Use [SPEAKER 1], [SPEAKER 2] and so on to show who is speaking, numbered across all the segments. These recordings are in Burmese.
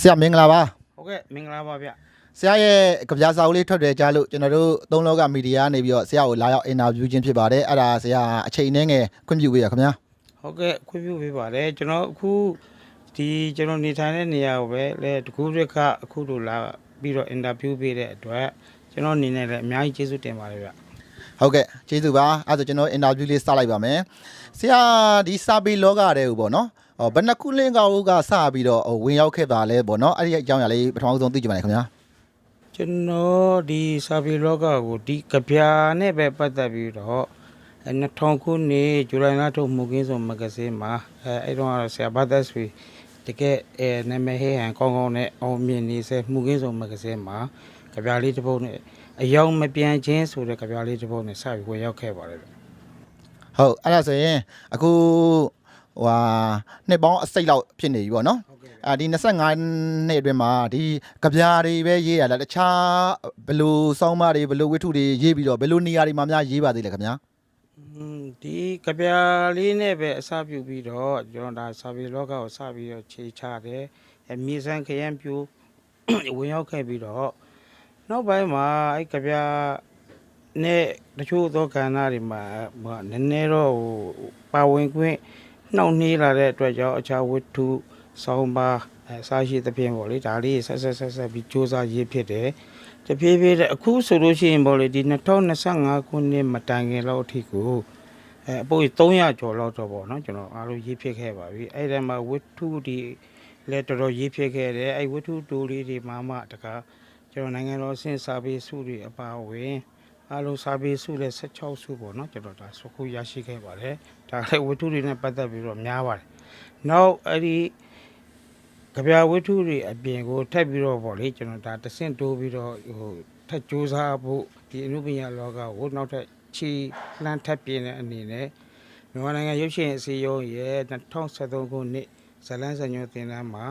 [SPEAKER 1] ဆရာမင်္ဂလာပါ
[SPEAKER 2] ဟုတ်ကဲ့မင်္ဂလာပါဗျ
[SPEAKER 1] ဆရာရဲ့ကြပြစာအုပ်လေးထွက်တယ်ကြားလို့ကျွန်တော်တို့သုံးလောကမီဒီယာကနေပြီးတော့ဆရာကိုလာရောက်အင်တာဗျူးခြင်းဖြစ်ပါတယ်အဲ့ဒါဆရာအချိန်နဲ့ငယ်ခွင့်ပြုပေးရခင်ဗျာ
[SPEAKER 2] ဟုတ်ကဲ့ခွင့်ပြုပေးပါတယ်ကျွန်တော်အခုဒီကျွန်တော်နေထိုင်တဲ့နေရာကိုပဲလေတကူရခအခုလိုလာပြီးတော့အင်တာဗျူးပေးတဲ့အတွက်ကျွန်တော်အနေနဲ့လည်းအများကြီးကျေးဇူးတင်ပါတယ်ဗျ
[SPEAKER 1] ဟုတ်ကဲ့ကျေးဇူးပါအဲ့ဒါဆိုကျွန်တော်အင်တာဗျူးလေးစလိုက်ပါမယ်ဆရာဒီစာပေလောကတဲ့ဟိုပေါ့နော် ဟောဘယ်နှစ်ခုလင်းကောက်ကစပြီးတော့ဟိုဝင်ရောက်ခဲ့တာလဲပေါ့နော်အဲ့ဒီအကြောင်းအရာလေးပထမဆုံးသိကြပါမယ်ခင်ဗျာ
[SPEAKER 2] ကျွန်တော်ဒီစာပေလောကကိုဒီကြပြာနဲ့ပဲပတ်သက်ပြီးတော့အဲ2000ခုနှစ်ဇူလိုင်လထုတ်မှုကင်းစုံမဂ္ဂဇင်းမှာအဲအဲ့တော့ကတော့ဆရာဘာသက်ဆွေတကယ်အဲနာမည်ဟဲဟန်ကောင်းကောင်းနဲ့အောင်မြင်နေစေမှုကင်းစုံမဂ္ဂဇင်းမှာကြပြာလေးတစ်ပုဒ်နဲ့အယောင်မပြန်ခြင်းဆိုတဲ့ကြပြာလေးတစ်ပုဒ်နဲ့စပြီးဝင်ရောက်ခဲ့ပါတယ်ဗျ
[SPEAKER 1] ဟုတ်အဲ့ဒါဆိုရင်အခု ဟိုဟာနှစ်ပေါင်းအစိတ်လောက်ဖြစ်နေပြီပေါ့နော်
[SPEAKER 2] ဟုတ်ကဲ့
[SPEAKER 1] အာဒီ25နှစ်အတွင်းမှာဒီကြပြာတွေပဲရေးရလားတခြားဘယ်လိုစောင်းမတွေဘယ်လိုဝိထုတွေရေးပြီးတော့ဘယ်လိုနေရာတွေမှာများရေးပါသေးလဲခင်ဗျာ
[SPEAKER 2] อืมဒီကြပြာလေးနဲ့ပဲအစပြုပြီးတော့ကျွန်တော်ဒါစာပေလောကကိုစပြီးတော့ခြေချတယ်အမြေစမ်းခရမ်းပြူဝင်ရောက်ခဲ့ပြီးတော့နောက်ပိုင်းမှာအဲ့ကြပြာနဲ့တချို့သောကဏ္ဍတွေမှာဟိုနည်းနည်းတော့ဟိုပါဝင်ခွင့် နှောင့်နှေးလာတဲ့အတွက်ကြောင့်အခြားဝတ္ထုဆောင်းပါအဲအစားရှိသဖြင့်ပေါ့လေဒါလေးဆက်ဆက်ဆက်ဆက်ပြီးစ조사ရေးဖြစ်တယ်တဖြည်းဖြည်းနဲ့အခုဆိုလို့ရှိရင်ပေါ့လေဒီ2025ခုနှစ်မတိုင်ခင်လောက်အထိကိုအဲအပိုး300ကျော်လောက်တော့ပေါ့နော်ကျွန်တော်အားလုံးရေးဖြစ်ခဲ့ပါပြီအဲ့ဒီမှာဝတ္ထုဒီလည်းတော်တော်ရေးဖြစ်ခဲ့တယ်အဲ့ဝတ္ထုတူလေးတွေမှမှတကားကျွန်တော်နိုင်ငံတော်အဆင့်စာပေစုတွေအပါအဝင်အားလုံးစာပေစုလည်း16စုပေါ့နော်ကျွန်တော်ဒါစခုရရှိခဲ့ပါတယ် ဒါလည်းဝတ္ထုတွေနဲ့ပတ်သက်ပြီးတော့များပါတယ်နောက်အဲ့ဒီကြပြဝိထုတွေအပြင်ကိုထပ်ပြီးတော့ဗောလေကျွန်တော်ဒါတဆင့်တိုးပြီးတော့ဟိုထပ်စူးစမ်းဖို့ဒီအနုပညာလောကကိုနောက်ထပ်ချီလှမ်းထပ်ပြင်းတဲ့အနေနဲ့မြန်မာနိုင်ငံရုပ်ရှင်အစည်းအရုံးရဲ့2013ခုနှစ်ဇလန်းစံညွှန်းသင်တန်းမှာ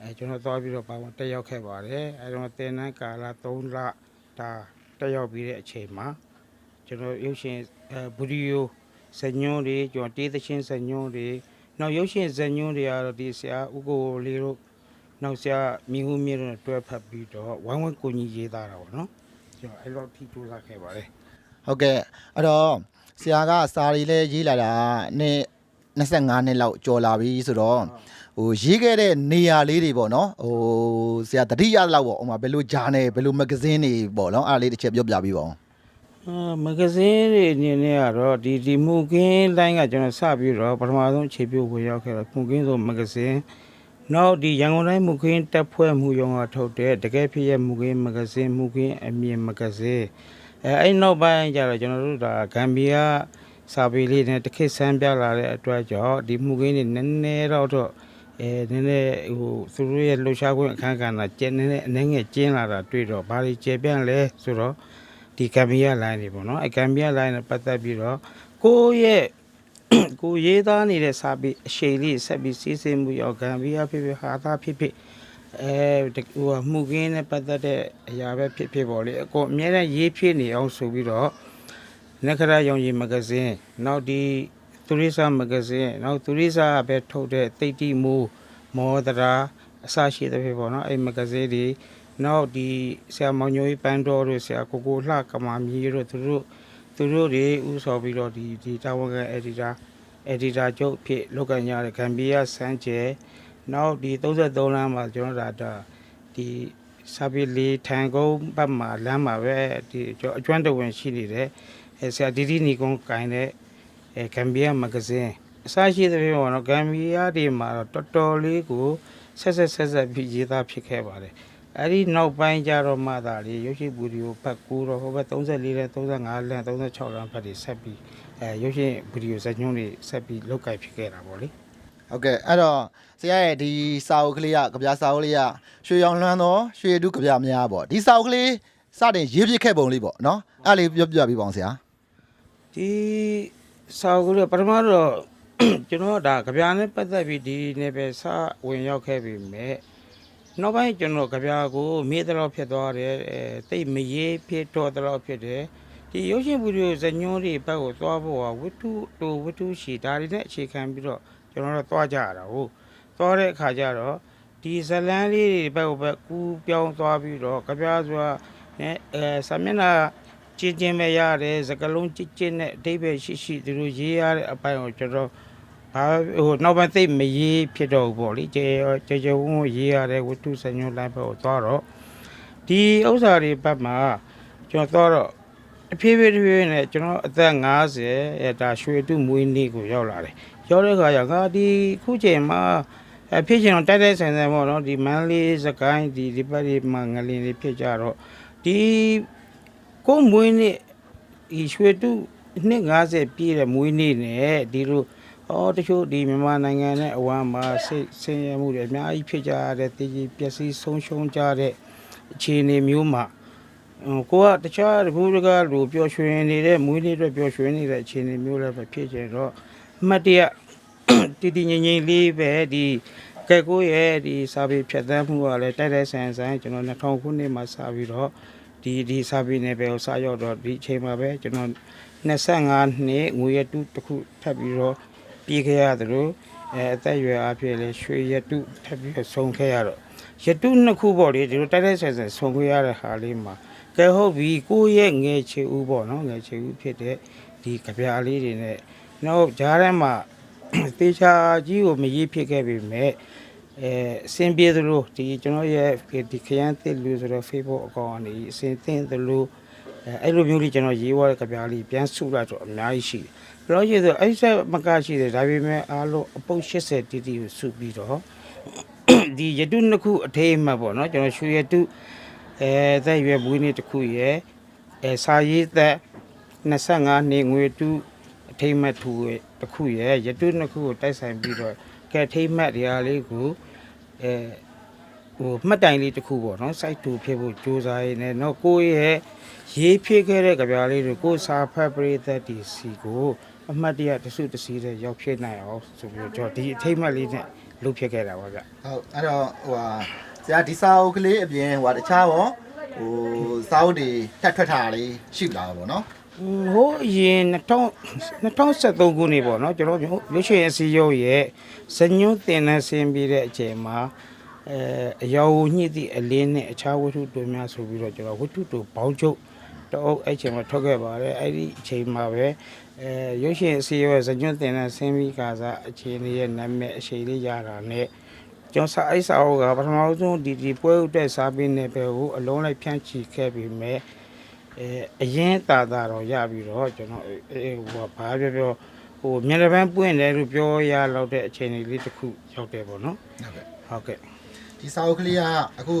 [SPEAKER 2] အဲကျွန်တော်သွားပြီးတော့ပါဝင်တက်ရောက်ခဲ့ပါတယ်အဲတော့သင်တန်းကာလ3လဒါတက်ရောက်ပြီးတဲ့အချိန်မှာကျွန်တော်ရုပ်ရှင်အဲဘူဒီယို စညွှန်းတွေကျွန်တော်တေးသချင်းစညွှန်းတွေနောက်ရုပ်ရှင်ဇာတ်ညွှန်းတွေကတော့ဒီဆရာဥကိုလေးတို့နောက်ဆရာမြင်းဦးမြင့်တို့နဲ့တွဲဖက်ပြီးတော့ဝိုင်းဝန်းကိုကြီးရေးသားတာပေါ့နော်ကျွန်တော်အဲ့လိုထိကြိုးစားခဲ့ပါတယ်
[SPEAKER 1] ဟုတ်ကဲ့အဲ့တော့ဆရာကစာရီလဲရေးလာတာနှစ်25နှစ်လောက်ကျော်လာပြီဆိုတော့ဟိုရေးခဲ့တဲ့နေရာလေးတွေပေါ့နော်ဟိုဆရာတတိယလောက်ပေါ့ဟိုမှာဘယ်လိုဂျာနယ်ဘယ်လိုမဂဇင်းတွေပေါ့နော်အဲ့ဒါလေးတစ်ချက်ပြောပြပေးပါဦး
[SPEAKER 2] အာ မဂဇင်းတွေအနေနဲ့ကတော့ဒီဒီမူကင်းတိုင်းကကျွန်တော်စပြီးတော့ပထမဆုံးခြေပြုတ်ဝင်ရောက်ခဲ့တော့မူကင်းဆိုမဂဇင်းနောက်ဒီရန်ကုန်တိုင်းမူကင်းတက်ဖွဲ့မှုရုံးကထုတ်တဲ့တကယ်ဖြစ်ရဲ့မူကင်းမဂဇင်းမူကင်းအမြင်မဂဇင်းအဲအဲ့နောက်ပိုင်းကျတော့ကျွန်တော်တို့ဒါဂမ်ဘီယာစာပေလေးနဲ့တစ်ခေတ်ဆန်းပြလာတဲ့အတွက်ကြောင့်ဒီမူကင်းတွေနည်းနည်းတော့တော့အဲနည်းနည်းဟိုသူတို့ရဲ့လှူရှားခွင့်အခန်းကဏ္ဍကျင်းနေတဲ့အနှဲငယ်ကျင်းလာတာတွေ့တော့ဘာတွေကျေပြန့်လဲဆိုတော့ ဒီကမ်ဘီယာလိုင်းတွေပေါ့နော်အဲကမ်ဘီယာလိုင်းနဲ့ပတ်သက်ပြီးတော့ကိုယ့်ရဲ့ကိုယ်ရေးသားနေတဲ့စာပေအရှိန်လေးဆက်ပြီးစီးဆင်းမှုရောကမ်ဘီယာဖြစ်ဖြစ်ဟာသာဖြစ်ဖြစ်အဲဟိုမှုကင်းနဲ့ပတ်သက်တဲ့အရာပဲဖြစ်ဖြစ်ပေါ့လေအကိုအများနဲ့ရေးဖြစ်နေအောင်ဆိုပြီးတော့နက္ခရရောင်ကြီးမဂဇင်းနောက်ဒီသူရိစာမဂဇင်းနောက်သူရိစာပဲထုတ်တဲ့တိတ်တိမူမောဒရာအစရှိတဲ့ဖြစ်ပေါ့နော်အဲမဂဇင်းတွေ နောက်ဒီဆရာမောင်ညိုကြီးပန်းတော်တို့ဆရာကိုကိုလှကမာမီတို့သူတို့သူတို့တွေဥဆော်ပြီးတော့ဒီဒီတာဝန်ခံ editor editor ချုပ်ဖြစ်လုပ်ကန်ရတဲ့ဂမ်ဘီယာစန်းကျဲနောက်ဒီ33လမ်းမှာကျွန်တော်ဒါဒါဒီစာပေလေးထန်ကုန်းဘက်မှာလမ်းမှာပဲဒီကျွန်တော်အကျွမ်းတဝင်ရှိနေတဲ့အဲဆရာဒီဒီနီကွန်ကိုင်တဲ့အဲဂမ်ဘီယာမဂဇင်းအစရှိတဲ့ပြောတော့ဂမ်ဘီယာဒီမှာတော့တော်တော်လေးကိုဆက်ဆက်ဆက်ဆက်ပြီးရေးသားဖြစ်ခဲ့ပါတယ် အဲ့ဒီနောက်ပိုင်းကျတော့မှသာလေရုပ်ရှင်ဗီဒီယိုဖတ်ကူတော့ဟိုဘက်34လမ်း35လမ်း36လမ်းဖတ်တွေဆက်ပြီးအဲရုပ်ရှင်ဗီဒီယိုဇာတ်ညွှန်းတွေဆက်ပြီးလောက်ကိုက်ဖြစ်ခဲ့တာပေါ့လေ
[SPEAKER 1] ဟုတ်ကဲ့အဲ့တော့ဆရာရဲ့ဒီစာအုပ်ကလေးကကြပြစာအုပ်လေးကရွှေရောင်လွှမ်းသောရွှေတုကြပြများပေါ့ဒီစာအုပ်ကလေးစတင်ရေးပြခဲ့ပုံလေးပေါ့နော်အဲ့လေးပြောပြပေးပါအောင်ဆရာ
[SPEAKER 2] ဒီစာအုပ်ကလေးပထမတော့ကျွန်တော်ဒါကြပြာနဲ့ပတ်သက်ပြီးဒီနေပဲစဝင်ရောက်ခဲ့ပြီမဲ့ နောက်ပိုင်းကျွန်တော်ကြပြာကိုမေးတော့ဖြစ်သွားတယ်အဲတိတ်မရေးဖြစ်တော့တော့ဖြစ်တယ်ဒီရုပ်ရှင်ဗီဒီယိုဇာတ်ညွှန်းတွေဘက်ကိုသွားဖို့ကဝတ္ထုတူဝတ္ထုရှိဒါတွေနဲ့အခြေခံပြီးတော့ကျွန်တော်တို့သွားကြရတာဟုတ်သွားတဲ့အခါကျတော့ဒီဇလန်းလေးတွေဘက်ကိုဘက်ကူးပြောင်းသွားပြီးတော့ကြပြားဆိုတာနဲ့အဲဆာမျက်နှာကျင်းချင်းပဲရတယ်စကလုံးကျစ်ကျစ်နဲ့အတိတ်ပဲရှိရှိသူတို့ရေးရတဲ့အပိုင်းကိုကျွန်တော် ဘာဟိုနောက်ပိုင်းသိပ်မရေးဖြစ်တော့ဘူးပေါ့လေကျေကျေကျေဝုန်းဝုန်းရေးရတဲ့ဝတ္ထုစညွှန်းလိုင်းဘက်ကိုသွားတော့ဒီဥစ္စာတွေဘက်မှာကျွန်တော်သွားတော့အဖြည်းဖြည်းဖြည်းဖြည်းနဲ့ကျွန်တော်အသက်50အဲဒါရွှေတုမွေးနေ့ကိုရောက်လာတယ်ရောက်တဲ့အခါကျငါဒီခုချိန်မှာအဖြစ်ချင်တော့တိုက်တိုက်ဆိုင်ဆိုင်ပေါ့နော်ဒီမန်းလေးစကိုင်းဒီဒီပတ်ဒီမှာငလင်လေးဖြစ်ကြတော့ဒီကိုယ်မွေးနေ့ဒီရွှေတုနှစ်90ပြည့်တဲ့မွေးနေ့နဲ့ဒီလို အော်တချို့ဒီမြန်မာနိုင်ငံနဲ့အဝမ်းမှာစိတ်ဆင်းရဲမှုတွေအများကြီးဖြစ်ကြရတဲ့တည်ကြည်ပျက်စီးဆုံးရှုံးကြတဲ့အခြေအနေမျိုးမှာဟိုကိုကတခြားဘူရကလူပျော်ရွှင်နေတဲ့မွေးနေ့အတွက်ပျော်ရွှင်နေတဲ့အခြေအနေမျိုးလည်းပဲဖြစ်ကြတော့အမှတ်တရတည်တည်ငြိမ်ငြိမ်လေးပဲဒီကဲကိုရဲ့ဒီစာပေဖြတ်သန်းမှုကလည်းတိုက်တိုက်ဆိုင်ဆိုင်ကျွန်တော်2000ခုနှစ်မှာစပြီးတော့ဒီဒီစာပေနယ်ပယ်ကိုစရောက်တော့ဒီအချိန်မှာပဲကျွန်တော်25နှစ်ငွေရတုတစ်ခုထပ်ပြီးတော့ ပြီးခဲ့ရသလိုအဲအသက်အရွယ်အဖြစ်လည်းရွှေရတုထပ်ပြီးတော့ဆုံးခဲ့ရတော့ရတုနှစ်ခုပေါ့လေဒီလိုတိုက်တိုက်ဆိုင်ဆိုင်ဆုံးခဲ့ရတဲ့ဟာလေးမှာကဲဟုတ်ပြီကိုယ့်ရဲ့ငယ်ချေဦးပေါ့နော်ငယ်ချေဦးဖြစ်တဲ့ဒီကြပြားလေးတွေနဲ့နောက်ဂျားထဲမှာတေချာကြီးကိုမရေးဖြစ်ခဲ့ပြီမဲ့အဲအစင်ပြေသလိုဒီကျွန်တော်ရဲ့ဒီခရမ်းတစ်လူဆိုတော့ Facebook အကောင့်ကနေအစင်သင်သလို အဲအဲ့လိုမျိုးလေးကျွန်တော်ရေးသွားတဲ့ကြပြားလေးပြန်စုလိုက်တော့အများကြီးရှိတယ်ဘယ်လိုရှိဆိုအဲ့ဆက်မကရှိတယ်ဒါပေမဲ့အားလုံးအပုတ်80တီတီကိုစုပြီးတော့ဒီရတုနှစ်ခုအထိမ်းအမှတ်ပေါ့နော်ကျွန်တော်ရွှေရတုအဲသက်ရွယ်မွေးနေ့တစ်ခုရယ်အဲစာရေးသက်25နှစ်ငွေတုအထိမ်းအမှတ်ထူရယ်တစ်ခုရယ်ရတုနှစ်ခုကိုတိုက်ဆိုင်ပြီးတော့ကဲအထိမ်းအမှတ်တရားလေးကိုအဲ ဟိုမှတ်တိုင်လေးတစ်ခုပေါ့နော်စိုက်တူဖြစ်ဖို့ကြိုးစားရင်းနဲ့တော့ကိုယ့်ရဲ့ရေးဖြစ်ခဲ့တဲ့ကြပြားလေးတွေကိုယ်စာဖတ်ပရိသတ်ဒီစီကိုအမှတ်တရတစုတစည်းတဲ့ရောက်ဖြစ်နိုင်အောင်ဆိုပြီးတော့ကျွန်တော်ဒီအထိမ်းအမှတ်လေးနဲ့လုပ်ဖြစ်ခဲ့တာပါဗျ
[SPEAKER 1] ဟုတ်အဲ့တော့ဟိုဟာဆရာဒီစာအုပ်ကလေးအပြင်ဟိုဟာတခြားရောဟိုစာအုပ်တွေထပ်ထွက်ထားတာလေးရှိလာပါဘောနော်
[SPEAKER 2] ဟိုအရင်2000 2013ခုနှစ်ပေါ့နော်ကျွန်တော်တို့ရွှေရှင်အစည်းရုံးရဲ့ဇညွန်းတင်နေဆင်းပြီးတဲ့အချိန်မှာ အဲအယောင်ညှိသည့်အလင်းနဲ့အခြားဝတ္ထုတွေများဆိုပြီးတော့ကျွန်တော်ဝတ္ထုတို့ဘောင်းချုပ်တအုပ်အဲ့ချိန်မှာထွက်ခဲ့ပါတယ်အဲ့ဒီအချိန်မှာပဲအဲရွှေရှင်အစည်းရုံးရဲ့ဇညွန်းတင်နေဆင်းပြီးကစားအခြေအနေရဲ့နာမည်အရှိန်လေးရတာနဲ့ကျွန်တော်စာအိစာအုပ်ကပထမဆုံးဒီဒီပွဲဥတဲ့စာပင်းနယ်ပယ်ကိုအလုံးလိုက်ဖြန့်ချီခဲ့ပြီးမြဲအဲအရင်တာတာတော့ရပြီးတော့ကျွန်တော်အဲဟိုဘာပြောပြောဟိုမျက်နှာပန်းပွင့်တယ်လို့ပြောရလောက်တဲ့အခြေအနေလေးတစ်ခုရောက်တယ်ပေါ့နော်
[SPEAKER 1] ဟုတ်ကဲ့
[SPEAKER 2] ဟုတ်ကဲ့
[SPEAKER 1] ဒီစာအုပ်ကလေးကအခု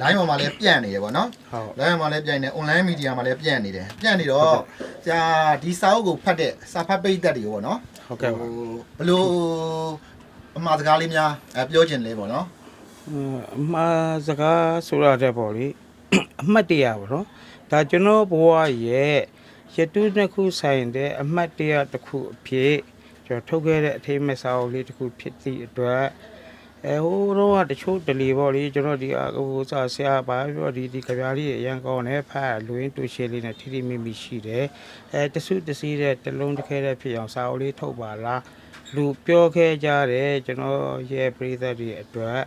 [SPEAKER 1] line ပေါ်မှာလည်းပြန့်နေတယ်ဗောနော်
[SPEAKER 2] ဟုတ်
[SPEAKER 1] line ပေါ်မှာလည်းပြန့်နေတယ် online media မှာလည်းပြန့်နေတယ်ပြန့်နေတော့ဆရာဒီစာအုပ်ကိုဖတ်တဲ့စာဖတ်ပိတ်သက်တွေဗောနော်
[SPEAKER 2] ဟုတ်ကဲ့ပါ
[SPEAKER 1] ဟိုဘလို့အမှားစကားလေးများအဲပြောချင်လဲဗောနော်
[SPEAKER 2] အမှားစကားဆိုရတဲ့ပေါ့လေအမှတ်တရပါတော့ဒါကျွန်တော်ဘဝရဲ့ရတုနှစ်ခုဆိုင်တဲ့အမှတ်တရတစ်ခုအဖြစ်ကျွန်တော်ထုတ်ခဲ့တဲ့အထိမ်းအမှတ်စာအုပ်လေးတစ်ခုဖြစ်သည့်အတွက် အဲဟိုတော့ကတချို့ဒလီပေါ့လေကျွန်တော်ဒီအဟိုစာဆရာပါပြောဒီဒီကြပြားလေးအရန်ကောင်းတယ်ဖတ်လူရင်းတူရှည်လေးနဲ့ထိထိမိမိရှိတယ်အဲတဆုတစည်းတဲ့တလုံးတစ်ခဲတဲ့ဖြစ်အောင်စာအုပ်လေးထုတ်ပါလားလူပြောခဲ့ကြတယ်ကျွန်တော်ရဲ့ပရိသတ်တွေအတွက်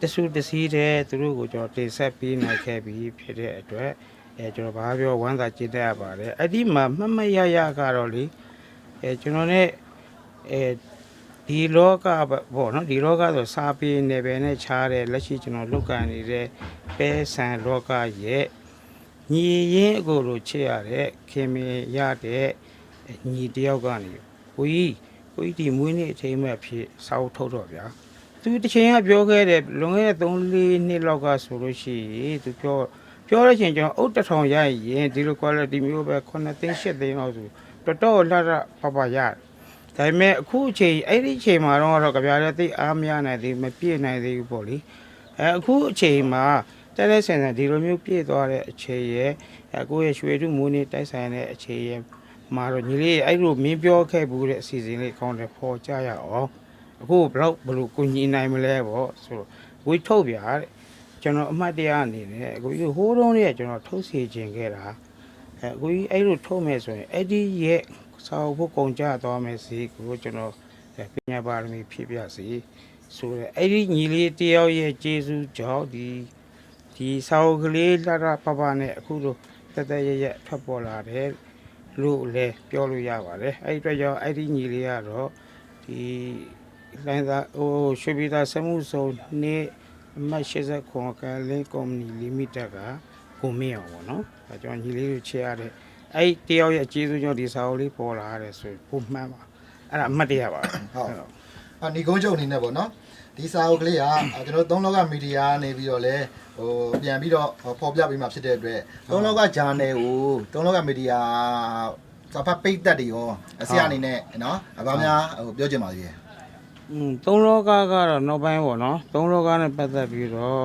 [SPEAKER 2] တဆူတစည်းတဲ့သူတို့ကိုကျွန်တော်တင်ဆက်ပေးနိုင်ခဲ့ပြီးဖြစ်တဲ့အတွက်အဲကျွန်တော်ဘာပြောဝမ်းသာကျေးဇူးရပါတယ်အဲ့ဒီမှာမှတ်မရရကတော့လေအဲကျွန်တော် ਨੇ အဲ ဒီလောကပေါ့နော်ဒီလောကဆိုစာပေနယ်ပယ်နဲ့ခြားတဲ့လက်ရှိကျွန်တော်လုတ်ကန်နေတဲ့ပဲဆန်လောကရဲ့ညီရင်အကိုလိုချစ်ရတဲ့ခင်မင်ရတဲ့ညီတယောက်ကနေကိုကြီးကိုကြီးဒီမွေးနေ့အချိန်မဲ့ဖြစ်စာအုပ်ထုတ်တော့ဗျာသူတစ်ချိန်ကပြောခဲ့တယ်လွန်ခဲ့တဲ့3-4နှစ်လောက်ကဆိုလို့ရှိရင်သူပြောပြောတဲ့ချိန်ကျွန်တော်အုတ်တစ်ထောင်ရရင်ဒီလို quality မျိုးပဲ9သိန်း10သိန်းလောက်ဆိုတော်တော်လှလှပပရတယ် ဒါပေမဲ့အခုအချိန်အဲ့ဒီအချိန်မှာတော့တော့ကြပြားတဲ့သိပ်အားမရနိုင်သေးဘူးမပြည့်နိုင်သေးဘူးပေါ့လေအဲအခုအချိန်မှာတဲတဲဆန်ဆန်ဒီလိုမျိုးပြည့်သွားတဲ့အချိန်ရဲ့အကိုရဲ့ရွှေထုမူးနေတိုက်ဆိုင်တဲ့အချိန်ရဲ့မှာတော့ညီလေးအဲ့လိုမင်းပြောခဲ့ဘူးတဲ့အစီအစဉ်လေးကောင်းတယ်ပေါ်ကြရအောင်အခုဘယ်တော့ဘယ်လိုကိုညီနိုင်မလဲပေါ့ဆိုတော့ဝေးထုတ်ပြတဲ့ကျွန်တော်အမှတ်တရအနေနဲ့အခုကြီးဟိုးတုံးလေးကကျွန်တော်ထုတ်စီခြင်းခဲ့တာအဲအခုကြီးအဲ့လိုထုတ်မယ်ဆိုရင်အဲ့ဒီရဲ့ စာအုပ်ဖို့ကုန်ကြသွားမယ်စီကိုကျွန်တော်အဲပညာပါရမီဖြည့်ပြစီဆိုရဲအဲ့ဒီညီလေးတယောက်ရဲ့ကျေးဇူးကြောင့်ဒီဒီစာအုပ်ကလေးလှလှပပနဲ့အခုလိုတက်တက်ရရထွက်ပေါ်လာတယ်လို့လည်းပြောလို့ရပါတယ်အဲ့ဒီအတွက်ကြောင့်အဲ့ဒီညီလေးကတော့ဒီလိုင်းသာဟိုရွှေပြည်သာစမှုစုံနေ့အမှတ်89ကလင်းကုမ္ပဏီလီမိတက်ကကိုမင်းအောင်ပေါ့နော်ဒါကြောင့်ညီလေးကိုချေရတဲ့ အဲ့ဒီတယောက်ရဲ့ကျေးဇူးကြောင့်ဒီစာအုပ်လေးပေါ်လာရတယ်ဆိုရင်ပုံမှန်ပါအဲ့ဒါအမှတ်တရပါ
[SPEAKER 1] ဟုတ်အာညီကုန်းချုပ်အနေနဲ့ပေါ့နော်ဒီစာအုပ်ကလေးကအာကျွန်တော်သုံးလောကမီဒီယာနေပြီးတော့လဲဟိုပြန်ပြီးတော့ပေါ်ပြပေးမှဖြစ်တဲ့အတွက်သုံးလောကဂျာနယ်ကိုသုံးလောကမီဒီယာစာဖတ်ပိတ်သက်တွေရောဆရာအနေနဲ့နော်အဘာများဟိုပြောချင်ပါသေးတယ်
[SPEAKER 2] อืมသုံးလောကကတော့နောက်ပိုင်းပေါ့နော်သုံးလောကနဲ့ပတ်သက်ပြီးတော့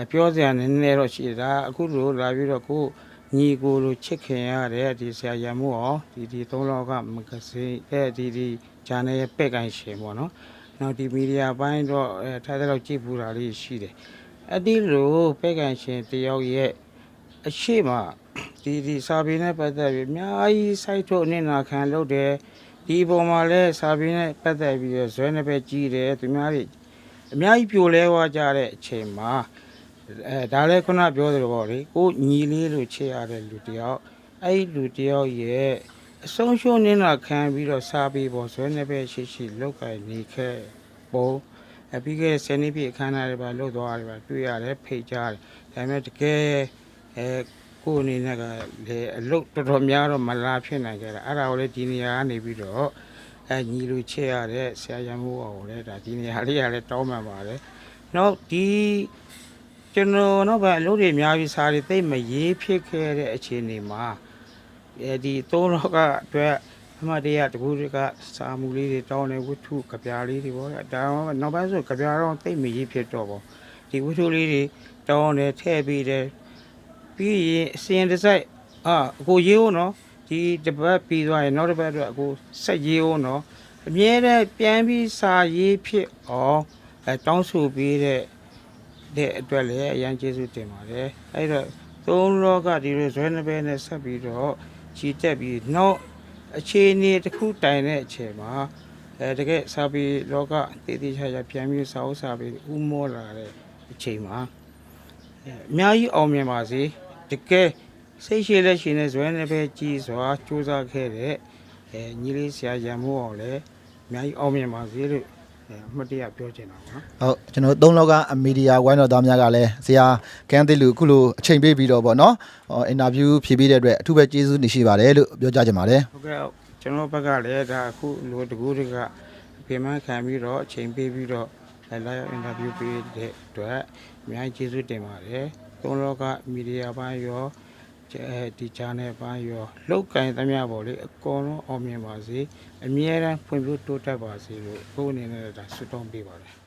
[SPEAKER 2] အပြောစရာနည်းနည်းတော့ရှိတယ်ဒါအခုလိုလာပြီးတော့ကို ညီကိုလိုချစ်ခင်ရတဲ့ဒီဆရာရမှုရောဒီဒီသုံးလောကမဂဇင်းအဲဒီဒီဂျာနယ်ရဲ့ပဲ့ကန်ရှင်ပေါ့နော်နောက်ဒီမီဒီယာပိုင်းတော့အဲထားတဲ့လောက်ကြည့်ပူတာလေးရှိတယ်အဲ့ဒီလိုပဲ့ကန်ရှင်တယောက်ရဲ့အရှိမဒီဒီစာပေနဲ့ပတ်သက်ပြီးအများကြီးစိုက်ထုတ်နေနာခံလုပ်တယ်ဒီပုံမှာလဲစာပေနဲ့ပတ်သက်ပြီးတော့ဇွဲနှစ်ဘက်ကြီးတယ်သူများတွေအများကြီးပြိုလဲသွားကြတဲ့အချိန်မှာ အဲဒါလဲခုနပြောသလိုပေါ့လေကိုညီလေးလို့ချေရတဲ့လူတယောက်အဲ့ဒီလူတယောက်ရဲ့အဆုံးရှုံးနေတာခံပြီးတော့စာပေပေါ်ဇွဲနှစ်ဘက်ရှိရှိလောက်ကင်နေခဲ့ပုံအပြီးခဲ့ဆယ်နှစ်ပြည့်အခမ်းအနားတွေပါလှုပ်သွားတယ်ပါတွေ့ရတယ်ဖိတ်ကြားတယ်ဒါပေမဲ့တကယ်အဲကိုယ်အနေနဲ့ကလေအလုပ်တော်တော်များတော့မလာဖြစ်နိုင်ကြတာအဲ့ဒါကိုလေဒီနေရာကနေပြီးတော့အဲညီလူချစ်ရတဲ့ဆရာရမိုးအောင်လေဒါဒီနေရာလေးရလဲတောင်းမှန်ပါတယ်။နောက်ဒီ ကျွန်တော်တော့ဗာအလုပ်တွေအများကြီးစားတွေသိပ်မရေးဖြစ်ခဲ့တဲ့အခြေအနေမှာအဲဒီသုံးတော့ကအတွက်အမတရားတကူတွေကစာမှုလေးတွေတောင်းနေဝတ္ထုကြပြားလေးတွေပေါ့လေဒါတော့နောက်ပိုင်းဆိုကြပြားတော့သိပ်မရေးဖြစ်တော့ပေါ့ဒီဝတ္ထုလေးတွေတောင်းတယ်ထည့်ပြီးတယ်ပြီးရင်အစင်တစ်စိုက်အာအကိုရေးဦးနော်ဒီတစ်ပတ်ပြီးသွားရင်နောက်တစ်ပတ်အတွက်အခုဆက်ရေးအောင်တော့အမြဲတမ်းပြန်ပြီးစာရေးဖြစ်အောင်အဲတောင်းဆိုပေးတဲ့ တဲ့အတွက်လည်းအရန်ကျေးဇူးတင်ပါတယ်အဲ့တော့သုံးလောကဒီလိုဇွဲနှစ်ဘဲနဲ့ဆက်ပြီးတော့ခြီတက်ပြီးနောက်အခြေအနေတစ်ခုတိုင်တဲ့အချိန်မှာအဲတကယ်စာပေလောကတည်တည်ချာချာပြန်ပြီးစာအုပ်စာပေဥမောလာတဲ့အချိန်မှာအဲအများကြီးအောင်မြင်ပါစေတကယ်စိတ်ရှိလက်ရှိနဲ့ဇွဲနဲ့ပဲကြီးစွာစူးစမ်းခဲ့တဲ့အဲညီလေးဆရာရံမိုးအောင်လည်းအများကြီးအောင်မြင်ပါစေလို့ အဲအမှတ်တရပြောချင်တာပါနော်
[SPEAKER 1] ဟုတ်ကျွန်တော်သုံးလောကအမီဒီယာဝိုင်းတော်သားများကလည်းဆရာကန်းသေးလူအခုလိုအချိန်ပေးပြီးတော့ဗောနော်ဟောအင်တာဗျူးဖြေပေးတဲ့အတွက်အထူးပဲကျေးဇူးတင်ရှိပါတယ်လို့ပြောကြချင်ပါတယ်
[SPEAKER 2] ဟုတ်ကဲ့ဟုတ်ကျွန်တော်ဘက်ကလည်းဒါအခုလိုတကူတွေကပြင်မှန်းခံပြီးတော့အချိန်ပေးပြီးတော့အဲလာရောက်အင်တာဗျူးပေးတဲ့အတွက်အများကြီးကျေးဇူးတင်ပါတယ်သုံးလောကမီဒီယာပိုင်းရောအဲဒီ channel ပိုင်းရောလောက်ကင်သမျှပေါ့လေအကုန်လုံးအောင်မြင်ပါစေ အမြဲတမ်းဖွံ့ဖြိုးတိုးတက်ပါစေလို့ကိုယ်အနေနဲ့ဒါဆုတောင်းပေးပါတယ်